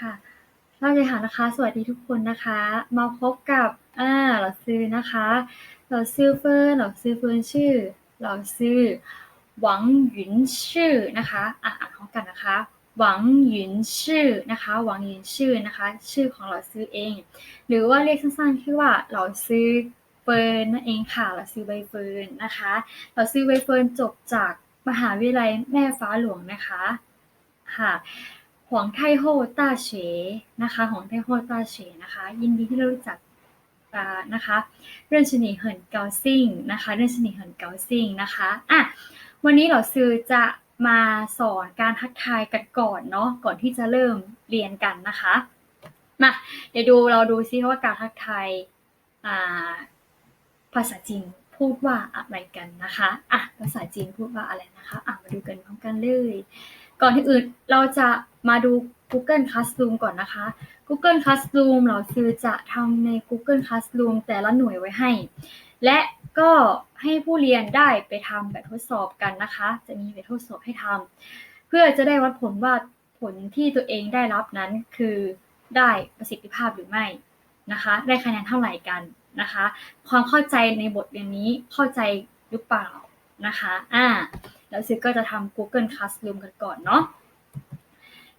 ค่ะ เราเลยค่ะนะคะ สวัสดีทุกคนนะคะ มาพบกับอ่าเราซื้อนะคะ เราซื้อเฟิร์นเราซื้อเฟิร์นชื่อ เราซื้อหวังหยุนชื่อนะคะอ่านพร้อมกันนะคะ หวังหยุนชื่อนะคะหวังหยุนชื่อนะคะ ชื่อของเราซื้อเอง หรือว่าเรียกสั้นๆคือว่าเราซื้อเฟิร์นนั่นเองค่ะ เราซื้อใบเฟิร์นนะคะ เราซื้อใบเฟิร์นจบจากมหาวิทยาลัยแม่ฟ้าหลวงนะคะค่ะ หวงไทโฮต้าเฉนะคะหวงไทโฮต้าเฉนะคะ ยินดีที่ได้รู้จักนะคะเรื่องชนีเหินเกาซิ่งนะคะ เรื่องชนีเหินเกาซิ่งนะคะอะวันนี้เราซื้อจะมาสอนการทักทายกันก่อนเนาะก่อนที่จะเริ่มเรียนกันนะคะมาเดี๋ยวดูเราดูซิว่าการทักทายภาษาจีนพูดว่าอะไรกันนะคะอะภาษาจีนพูดว่าอะไรนะคะอะมาดูกันพร้อมกันเลย ก่อนที่อื่นเราจะ มาดู Google Classroom ก่อนนะคะ Google Classroom เราคือจะทำใน Google Classroom แต่ละหน่วยไว้ให้ และก็ให้ผู้เรียนได้ไปทำแบบทดสอบกันนะคะ จะมีแบบทดสอบให้ทำเพื่อจะได้วัดผลว่าผลที่ตัวเองได้รับนั้นคือได้ประสิทธิภาพหรือไม่นะคะ ได้คะแนนเท่าไหร่กันนะคะ ความเข้าใจในบทเรียนนี้เข้าใจหรือเปล่านะคะ อ่า แล้วซิก็จะทำ Google Classroom กันก่อนเนาะ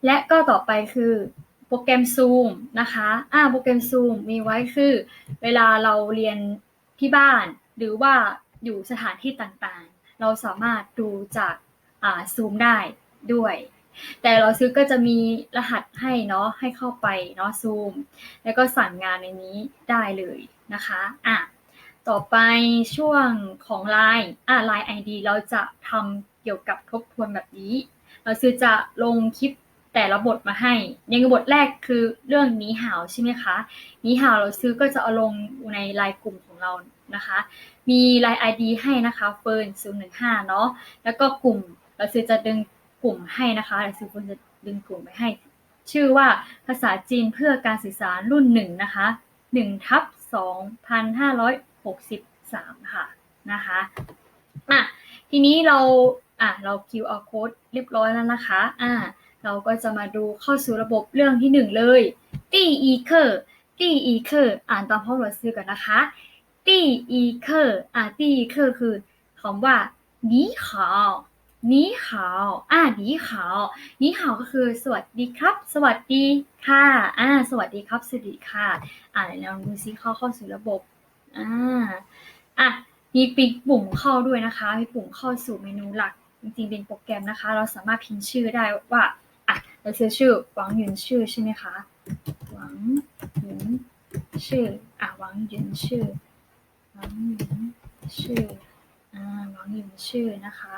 และก็ต่อไปคือโปรแกรม Zoom นะคะอ่าโปรแกรม Zoom มีไว้คือ เวลาเราเรียนที่บ้าน หรือว่าอยู่สถานที่ต่างๆ เราสามารถดูจากอ่า Zoom ได้ด้วย แต่เราซื้อก็จะมีรหัสให้เนาะให้เข้าไปเนาะ Zoom แล้วก็สั่งงานในนี้ได้เลยนะคะอะต่อไปช่วงของ Line อ่า Line ID เราจะทำเกี่ยวกับทบทวนแบบนี้ เราซื้อจะลงคลิป แต่ละบทมาให้ยังบทแรกคือเรื่องนี้หาวใช่ไหมคะนี้หาวเราซื้อก็จะเอาลงในไลน์กลุ่มของเรานะคะ มีไลน์ ID ให้นะคะเฟิร์น015เนาะแล้วก็กลุ่มเราซื้อจะดึงกลุ่มให้นะคะเราซื้อเฟิร์นจะดึงกลุ่มไปให้ ชื่อว่าภาษาจีนเพื่อการสื่อสารรุ่นหนึ่งนะคะ1ทับ2,500 63ค่ะนะคะอะทีนี้เราอะเรา QR code เรียบร้อยแล้วนะคะอะ เราก็จะมาดูเข้าสู่ระบบเรื่องที่หนึ่งเลยตีอีเคอร์ตีอีเคอร์อ่านตามพ่อหลวงซื้อก่นนะคะตีอีเคอร์อ่าตีอีเคอร์คือคำว่าหนีขาวนีหาวอ่านีหาวนีหาวก็คือ สวัสดีครับ สวัสดีค่ะอ่าสวัสดีครับ สวัสดีค่ะ อ่าลองดูซิเข้าเข้าสู่ระบบอ่าอะมีปิกปุ่มเข้าด้วยนะคะมีปุ่มเข้าสู่เมนูหลัก จริงๆเป็นโปรแกรมนะคะ เราสามารถพิมพ์ชื่อได้ว่า เราเซอร์ชื่อหวังหยุนชื่อใช่ไหมคะ หวังหยุนชื่อ อะหวังหยุนชื่อ หวังหยุนชื่อ อ่า หวังหยุนชื่อนะคะ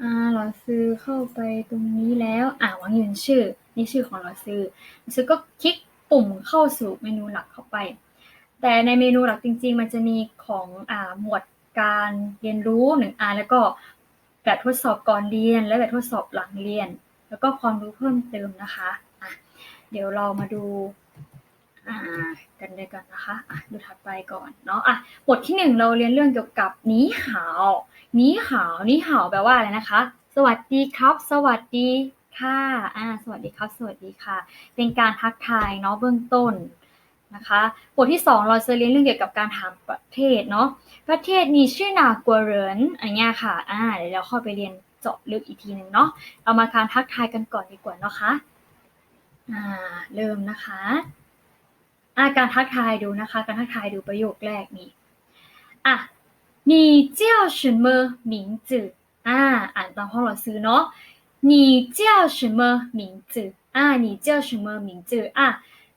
อ่าเราซื้อเข้าไปตรงนี้แล้ว อ่าหวังหยุนชื่อ นี่ชื่อของเราซื้อเราซื้อก็คลิกปุ่มเข้าสู่เมนูหลักเข้าไป แต่ในเมนูหลักจริง ๆ มันจะมีของ อ่า หมวดการเรียนรู้หนึ่งอันแล้วก็ แบบทดสอบก่อนเรียน และแบบทดสอบหลังเรียน แล้วก็ความรู้เพิ่มเติมนะคะะเดี๋ยวเรามาดูกันเลยกันนะคะะดูถัดไปก่อนเนาะอะบทที่หนึ่งเราเรียนเรื่องเกี่ยวกับนี้หาวนี้หาวนี้หาวแปลว่าอะไรนะคะ สวัสดีครับ สวัสดีค่ะอ่าสวัสดีครับ สวัสดีค่ะ เป็นการทักทายเนาะเบื้องต้นนะคะ บทที่ 2 เราจะเรียนเรื่องเกี่ยวกับการถามประเทศเนาะ ประเทศนี้ชื่อนากวเหรินอันนี้ค่ะ อ่า เดี๋ยวเราเข้าไปเรียนเจาะลึกอีกทีหนึ่งเนาะ เรามาการทักทายกันก่อนดีกว่าเนาะคะ อ่า เริ่มนะคะ อ่า การทักทายดูนะคะ การทักทายดูประโยคแรกนี้อ่ะ你叫什么名字อ่า อ่านตามพ่อเราซื้อเนาะ你叫什么名字啊？你叫什么名字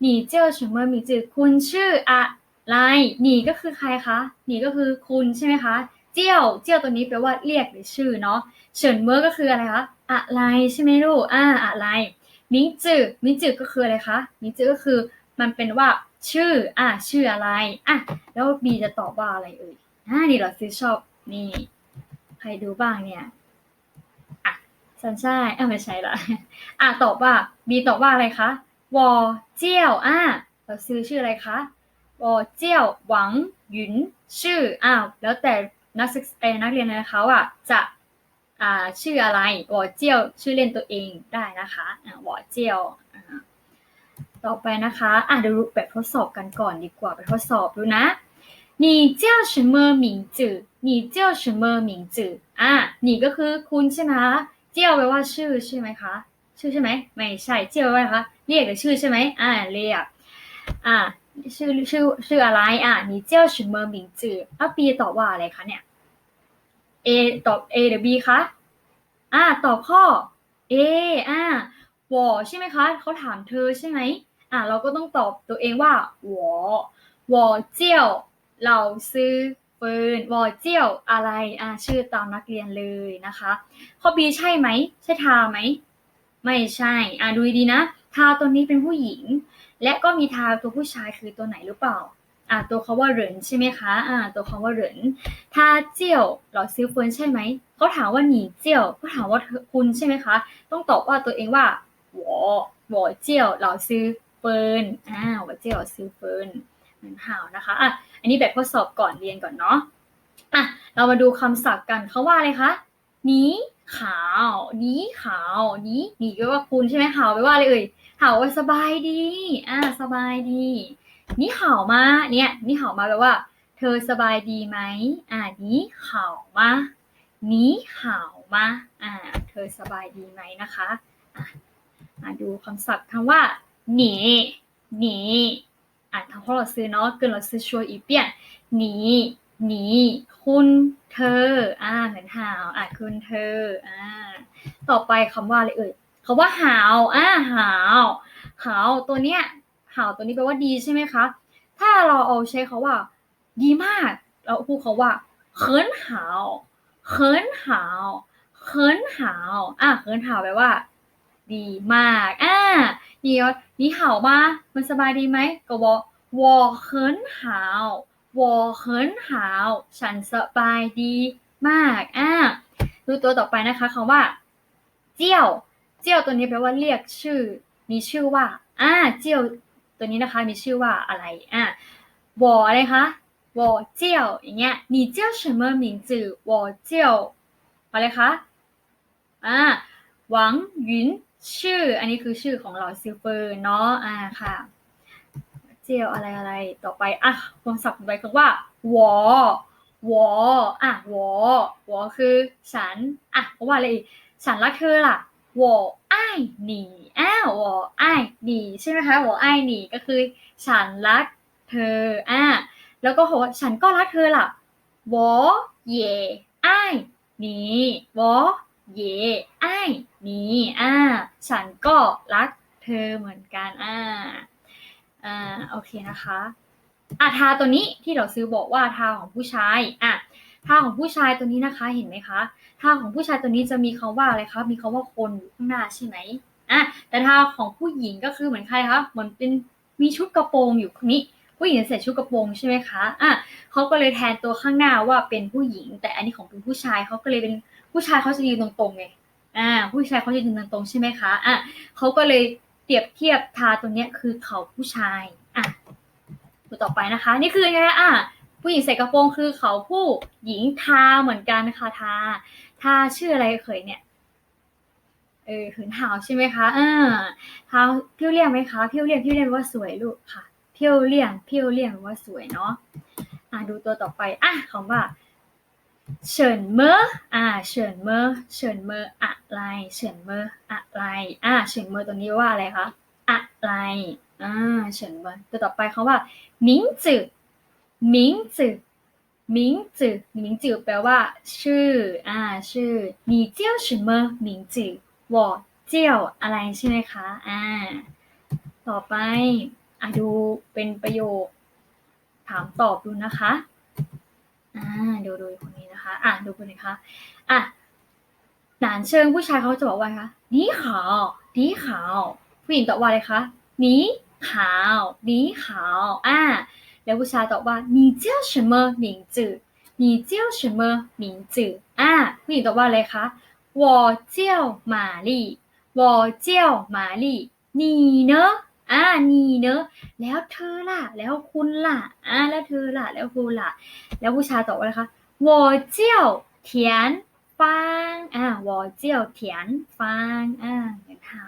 หนีเจียวเฉินเมอหมิงจือคุณชื่ออะไรหนีก็คือใครคะหนีก็คือคุณใช่ไหมคะ เจียวเจียวตัวนี้แปลว่าเรียกหรือชื่อเนาะเฉินเมอก็คืออะไรคะอะไรใช่ไหมลูกอ่าอะไรมิงจือมิงจือก็คืออะไรคะมิงจือก็คือมันเป็นว่าชื่อ อะชื่ออะไร อะ แล้วบีจะตอบว่าอะไรเอ่ยอ่านี่เราซื้อชอบนี่ ใครดูบ้างเนี่ย อะสันใช่เอ้าไม่ใช่ละอะตอบว่าบีตอบว่าอะไรคะ วอเจียวอ่ะเราซื้อชื่ออะไรคะวอเจียวหวังหยุนชื่ออ้าวแล้วแต่นักศึกษานักเรียนนะคะว่าจะ อ่าชื่ออะไรวอเจียวชื่อเล่นตัวเองได้นะคะอ่าวอเจียวอ่าต่อไปนะคะอ่ะเดี๋ยวดูแบบทดสอบกันก่อนดีกว่าไปทดสอบดูนะ你叫什么名字你叫什么名字อ่ะ你ก็คือคุณใช่ไหมคะเจียวแปลว่าชื่อใช่ไหมคะ ชื่อใช่ไหมไม่ใช่เจียวแปลว่าอะไรคะ เรียกแต่ชื่อใช่ไหมอ่าเรียกอ่าชื่อชื่อชื่ออะไรอะนี่เจ้าชื่อเมอร์มิงจืออะปีตอบว่าอะไรคะเนี่ย A ตอบ A หรือ B คะอ่าตอบข้อ A อ่าวอใช่ไหมคะเขาถามเธอใช่ไหมอ่าเราก็ต้องตอบตัวเองว่าวอวอเจ้าเราซื้อปืนวอเจ้าอะไรอ่าชื่อตามนักเรียนเลยนะคะ ข้อ B ใช่ไหมใช่ทาไหมไม่ใช่อ่าดูดีนะ ทาตัวนี้เป็นผู้หญิง และก็มีทาตัวผู้ชายคือตัวไหนหรือเปล่าอ่าตัวเขาว่าเหรินใช่ไหมคะอ่าตัวเขาว่าเหรินทาเจียวหลอซิลเฟินใช่ไหมเขาถามว่าหนีเจียวเขาถามว่าคุณใช่ไหมคะ ต้องตอบว่าตัวเองว่าหวอหวเจียวหลอซิลเฟินอ่าหวอเจียวซิลเฟินเหมือนห่าวนะคะอะอันนี้แบบทดสอบก่อนเรียนก่อนเนาะอะเรามาดูคำศัพท์กันเขาว่าอะไรคะหนี ขาวหนีขาวหนีหนีแปว่าคุณใช่ไหมขาวแปว่าอะไรเอ่ยขาวว่าสบายดี อ่า สบายดี นี่ขาวมาเนี่ยนี่ขาวมาแปลว่า เธอสบายดีไหมอ่านี่ขาวมานี่ข่าวมาอ่า เธอสบายดีไหมนะคะอ่าดูคำศัพท์คำว่าหนีหนีอ่านทั้งข้อเราซื้อเนาะเกินเราซื้อชัวอีเปียนหนี นีคุณเธอ อ่าเหมือนหาวอ่าคุณเธอ อ่า ต่อไปคำว่าอะไรเอ่ยคำว่าหาว อ่าหาวหาวตัวเนี้ยหาวตัวนี้แปลว่าดีใช่ไหมคะ ถ้าเราเอาใช้คาว่า ดีมาก เราพูดเขาว่าเขินหาวเขินหาวเขินหาวอะเขินหาวแปลว่า ดีมากอะนี่นี่หาวมามันสบายดีไหมก็บอกวอเขินหาว วอเขินหาว ฉันสบายดีมากอ่ะดูตัวต่อไปนะคะคำว่า เจียว เจียวตัวนี้แปลว่าเรียกชื่อ มีชื่อว่า อ่า เจียว ตัวนี้นะคะมีชื่อว่าอะไร อ่ะวออะไรคะวอเจียวอย่างเงี้ย你叫什么名字我叫อะไรคะอ่าหวังหยุนชื่อ อันนี้คือชื่อของเราซิลเฟอร์เนาะ อ่า ค่ะ เจลอะไรอะไรต่อไปอะคำศัพท์ไปคือว่าวอวออะวอวอคือฉันอะเพราะว่าอะไรอีกฉันละคือล่ะวอไอหนีอ้าววอไอหนีใช่ไหมคะวอไอหนีก็คือ ฉันรักเธออะแล้วก็โหฉันก็รักเธอล่ะวอเยไอหนีวอเยไอหนีอ่าฉันก็รักเธอเหมือนกันอ่า อ่าโอเคนะคะอะทาตัวนี้ที่เราซื้อบอกว่าทาของผู้ชายอะทาของผู้ชายตัวนี้นะคะเห็นไหมคะท่าของผู้ชายตัวนี้จะมีคาว่าอะไรคะมีคาว่าคนอยู่ข้างหน้าใช่ไหมอะแต่ท่าของผู้หญิงก็คือเหมือนใครคะเหมือนเป็นมีชุดกระโปรงอยู่นี้ผู้หญิงใส่ชุดกระโปรงใช่ไหมคะอะเขาก็เลยแทนตัวข้างหน้าว่าเป็นผู้หญิง แต่อันนี้ของเป็นผู้ชายเขาก็เลยเป็นผู้ชายเขาจะยืนตรงๆไงอ่าผู้ชายเขาจะยืนตรงๆใช่ไหมคะอะเขาก็เลย เปรียบเทียบทาตัวเนี้ยคือเขาผู้ชายอะดูต่อไปนะคะ นี่คือไงอะผู้หญิงใส่กระโปรงคือเขาผู้หญิงทาเหมือนกันนะคะทาทาชื่ออะไรเคยเนี่ยเออหืนหาวใช่ไหมคะอ่าทาเพี้ยวเลี่ยงไหมคะเพี้ยวเลี่ยงเพี้ยวเลี่ยงว่าสวยลูกค่ะเพี้ยวเลี่ยงเพี้ยวเลี่ยงว่าสวยเนาะอ่าดูตัวต่อไปอะคำว่า เฉินเมออ่าเฉินเมอเฉินเมออะไรเฉินเมออะไรอ่าเฉินเมอตัวนี้ว่าอะไรคะอะไรอ่าเฉินเมอตัวต่อไปคำว่ามิงจือมิงจือมิงจือมิงจือแปลว่า ชื่อ อ่า ชื่อ你叫什么名字我叫อะไรใช่ไหมคะ อ่า ต่อไป อ่ะดูเป็นประโยค ถามตอบดูนะคะ อ่า ดูดูคนนี้นะคะ อ่ะ ดูคนนี้คะอ่ะหนานเชิงผู้ชายเขาจะบอกว่าคะนีขาวนีขาวผู้หญิงตอบว่าอะไรคะนีขาวนีขาวอ่า แล้วผู้ชายตอบว่า你叫什么名字你叫什么名字อ่าผู้หญิงตอบว่าอะไรคะ我叫玛丽我叫玛丽你呢 อ่า你呢แล้วเธอล่ะ แล้วคุณล่ะ อ่า แล้วเธอล่ะ แล้วคุณล่ะ แล้วผู้ชายตอบว่าอะไรคะ我叫田芬 ฟางอ่าวอเจียวเถียนฟางอ่าอย่างเท้า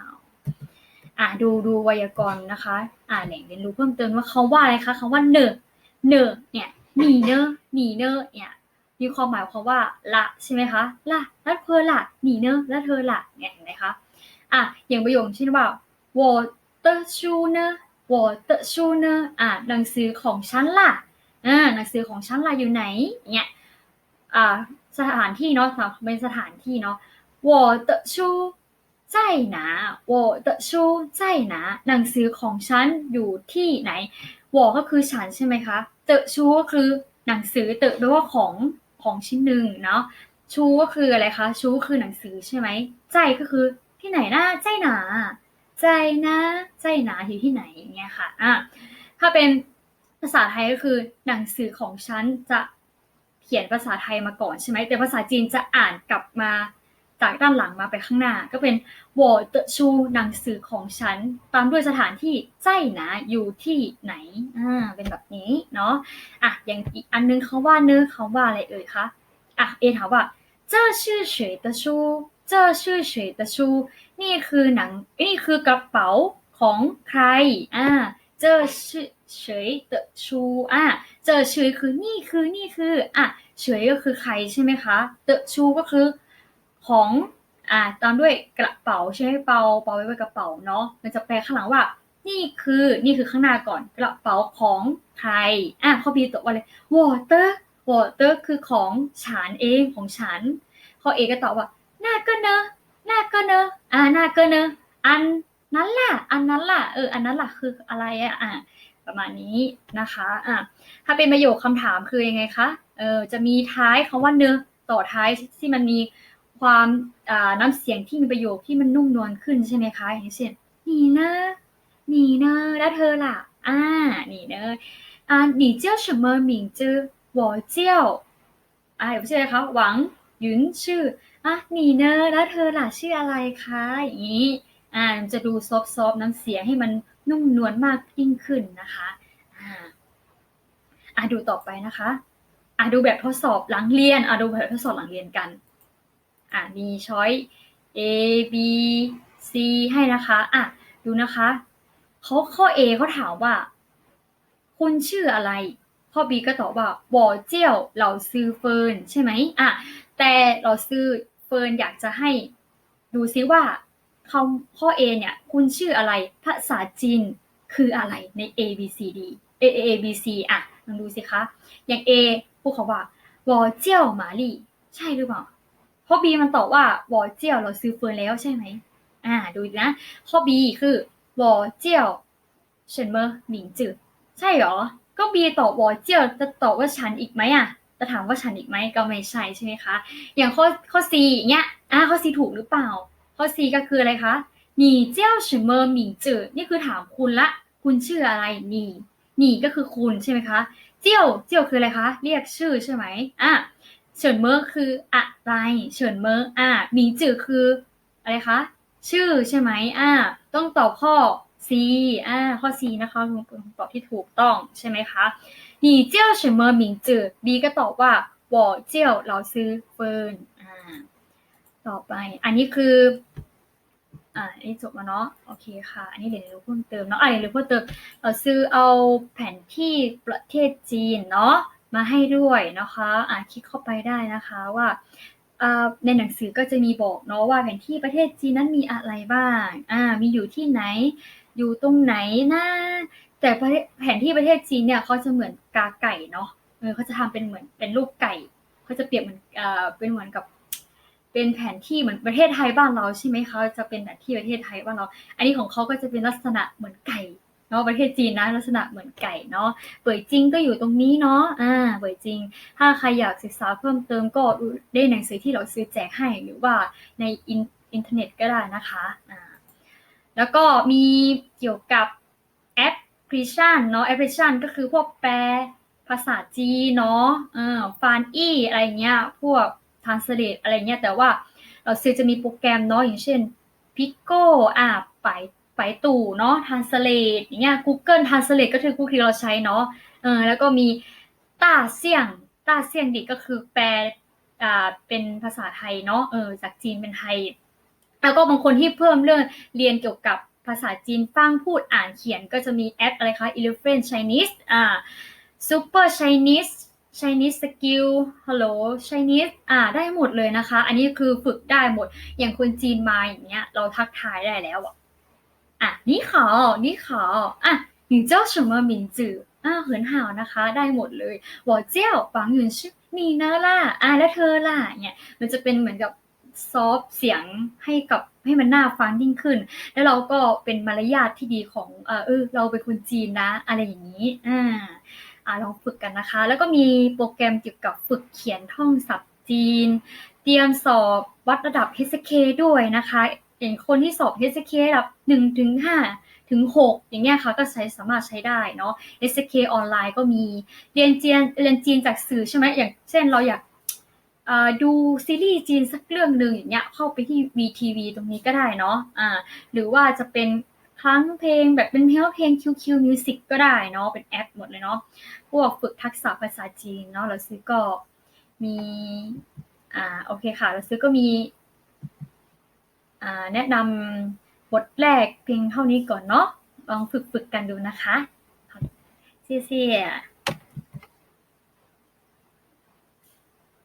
อ่าดูดูไวยากรณ์นะคะ อ่าแหล่งเรียนรู้เพิ่มเติมว่าเขาว่าอะไรคะคำว่าเนอเนอเนี่ยหนีเนอหนีเนอเนี่ยมีความหมายความว่าละใช่ไหมคะละแล้วเธอละหนีเนอแล้วเธอละเนี่ยเห็นไหมคะอ่ะอย่างประโยคเช่นว่า我 的书呢我的书呢อ่ะหนังสือของฉันล่ะอ่าหนังสือของฉันล่ะอยู่ไหนเนี่ยอ่าสถานที่เนาะเป็นสถานที่เนาะ我的书在哪我的书在哪หนังสือของฉันอยู่ที่ไหน我ก็คือฉันใช่ไหมคะเตชูก็คือหนังสือเตแปลว่าของของชิ้นหนึ่งเนาะชูก็คืออะไรคะชูก็คือหนังสือใช่ไหมใจก็คือที่ไหนนะใจหนา ใจนะใจหนาอยู่ที่ไหนอย่างเงี้ยค่ะอ่ะถ้าเป็นภาษาไทยก็คือหนังสือของฉันจะเขียนภาษาไทยมาก่อนใช่ไหมแต่ภาษาจีนจะอ่านกลับมาจากด้านหลังมาไปข้างหน้า ก็เป็น我的书หนังสือของฉัน ตามด้วยสถานที่ใจหนาอยู่ที่ไหนอ่าเป็นแบบนี้เนาะอ่ะอย่างอีกอันนึงเขาว่าเนื้อเขาว่าอะไรเอ่ยคะอ่ะเอถามว่า这是谁的书这是谁的书 นี่คือหนังนี่คือกระเป๋าของใครอ่าเจอชื่อเฉยเตชูอะเจอเฉยคือนี่คือนี่คืออะเฉยก็คือใครใช่ไหมคะเตชูก็คือของอะตามด้วยกระเป๋าใช่ไหมเปาเปาไว้ไว้กระเป๋าเนาะมันจะแปลข้างหลังว่า นี่คือนี่คือข้างหน้าก่อนกระเป๋าของใครอะข้อบีตัวว่าเลยวอเตอร์วอเตอร์คือของฉันเองของฉันข้อเอก็ตอบว่าน่าก็เนอะ น่าก็เนอะอ่าน่าก็เนอะอันนั้นล่ะอันนั้นล่ะเอออันนั้นล่ะคืออะไรอะอ่ะประมาณนี้นะคะอ่ะถ้าเป็นประโยคคำถามคือยังไงคะเออจะมีท้ายคำว่าเนอะต่อท้ายที่มันมีความอ่าน้ำเสียงที่มีประโยคที่มันนุ่มนวลขึ้นใช่ไหมคะอย่างเช่นนี่นะ你呢แล้วเธอล่ะอ่านี่เนอะอ่า你叫什么名字我叫อ่าไม่ใช่คะหวังหยุนชื่อ อะ你呢แล้วเธอล่ะชื่ออะไรคะอย่างนี้อ่าจะดูซอฟต์ๆน้ำเสียงให้มันนุ่มนวลมากยิ่งขึ้นนะคะอ่าอ่าดูต่อไปนะคะอ่าดูแบบทดสอบหลังเรียนอ่าดูแบบทดสอบหลังเรียนกันอ่ามีช้อย A B C ให้นะคะอะดูนะคะเขาข้อ A เขาถามว่า คุณชื่ออะไร ข้อ B ก็ตอบว่าบอเจี้ยวเหล่าซื้อเฟินใช่ไหมอะแต่เราซื้อ เฟิร์นอยากจะให้ดูซิว่าคำข้อ A เนี่ย คุณชื่ออะไร ภาษาจีนคืออะไรใน A B C D A A A B C อะลองดูสิคะ อย่าง A พูดคำว่าวอเจียวมาลี่ ใช่หรือเปล่า ข้อ B มันตอบว่าวอเจียวเราซื้อเฟิร์นแล้วใช่ไหม อ่า ดูนะ ข้อ B คือวอเจียวเฉินเมอหมิงจือใช่หรอ ก็ B ตอบวอเจียวจะตอบว่าฉันอีกไหมอะ จะถามว่าฉันอีกไหมก็ไม่ใช่ใช่ไหมคะ อย่างข้อข้อ C อย่างเงี้ยอ่าข้อสี่ถูกหรือเปล่า ข้อสี่ก็คืออะไรคะหนีเจ้าเฉิมเมอร์หมิงจือนี่คือถามคุณละ คุณชื่ออะไรหนีหนีก็คือคุณใช่ไหมคะเจียวเจียวคืออะไรคะ เรียกชื่อใช่ไหมอ่าเฉินเมอร์คืออะไรเฉินเมอร์อ่าหมิงจือคืออะไรคะชื่อใช่ไหมอ่าต้องตอบข้อ C อ่าข้อ C นะคะคุณตอบที่ถูกต้องใช่ไหมคะ หนีเจ้าเฉิมเมอมิงจือบีก็ตอบว่าหว่อเจ้าเราซื้อเฟินอ่าต่อไป อันนี้คือ อ่าอันนี้จบมาเนาะโอเคค่ะ อันนี้เดี๋ยวเรู้เพิ่มเติมเนาะอ่าเรียนรู้เพิ่มเติม เราซื้อเอาแผนที่ประเทศจีนเนาะมาให้ด้วยนะคะ อ่าคลิกเข้าไปได้นะคะว่าในหนังสือก็จะมีบอกเนาะว่าแผนที่ประเทศจีนนั้นมีอะไรบ้าง อ่า มีอยู่ที่ไหน อยู่ตรงไหนนะ แต่แผนที่ประเทศจีนเนี่ยเขาจะเหมือนกาไก่เนาะเขาจะทำเป็นเหมือนเป็นรูปไก่เขาจะเปรียบเหมือนเอ่อเป็นเหมือนกับ เป็นแผนที่เหมือนประเทศไทยบ้านเราใช่ไหมคะจะเป็นแผนที่ประเทศไทยบ้านเรา อันนี้ของเขาก็จะเป็นลักษณะเหมือนไก่เนาะประเทศจีนนะลักษณะเหมือนไก่เนาะเป่ยจริงก็อยู่ตรงนี้เนาะอ่าเป่ยจริง ถ้าใครอยากศึกษาเพิ่มเติมก็ได้หนังสือที่เราซื้อแจกให้หรือว่าในอินเทอร์เน็ตก็ได้นะคะอ่าแล้วก็มีเกี่ยวกับแอป พลิเคชันเนาะแอปพลิเคชันก็คือพวกแปลภาษาจีนเนาะเออฟานอี้อะไรเงี้ย พวก translate อะไรเงี้ย แต่ว่าเราซื้อจะมีโปรแกรมเนาะอย่างเช่น Pico อ่าไปไปตู่เนาะ translate อย่างเงี้ย Google translate ก็คือ Google ที่เราใช้เนาะเออแล้วก็มีต้าเสี่ยงต้าเสี่ยงดิก็คือแปลอ่าเป็นภาษาไทยเนาะเออจากจีนเป็นไทย แล้วก็บางคนที่เพิ่มเรื่องเรียนเกี่ยวกับ ภาษาจีนฟังพูดอ่านเขียนก็จะมีแอปอะไรคะ Elephant Chinese อ่า Super Chinese Chinese Skill Hello Chinese อ่าได้หมดเลยนะคะ อันนี้คือฝึกได้หมด อย่างคนจีนมาอย่างเงี้ย เราทักทายได้แล้วอ่ะอ่ะนี่ขอนี่ขออ่ะ你叫什么名字อ่าเหินห่าวนะคะ ได้หมดเลย我叫房允ชื่อนี่นะล่ะอ่าแล้วเธอล่ะเนี่ยมันจะเป็นเหมือนกับ ซอฟเสียงให้กับให้มันน่าฟังยิ่งขึ้น แล้วเราก็เป็นมารยาทที่ดีของเออเออเราเป็นคนจีนนะ อะไรอย่างนี้อ่าอ่าลองฝึกกันนะคะ แล้วก็มีโปรแกรมเกี่ยวกับฝึกเขียนท่องศัพท์จีน เตรียมสอบวัดระดับ HSK ด้วยนะคะอย่างคนที่สอบ HSK ระดับ1ถึง5ถึง 6 อย่างเงี้ยค่ะก็ใช้สามารถใช้ได้เนาะ SK ออนไลน์ก็มีเรียนจีนเรียนจีนจากสื่อใช่ไหมอย่างเช่นเราอยาก ดูซีรีส์จีนสักเรื่องหนึ่งอย่างเงี้ยเข้าไปที่ VTV ตรงนี้ก็ได้เนาะอ่าหรือว่าจะเป็นครั้งเพลงแบบเป็นเพลงเพลง QQ Music ก็ได้เนาะเป็นแอปหมดเลยเนาะพวกฝึกทักษะภาษาจีนเนาะแล้วซื้อก็มีอ่าโอเคค่ะแล้วซื้อก็มีอ่าแนะนำบทแรกเพียงเท่านี้ก่อนเนาะลองฝึกฝึกกันดูนะคะ谢谢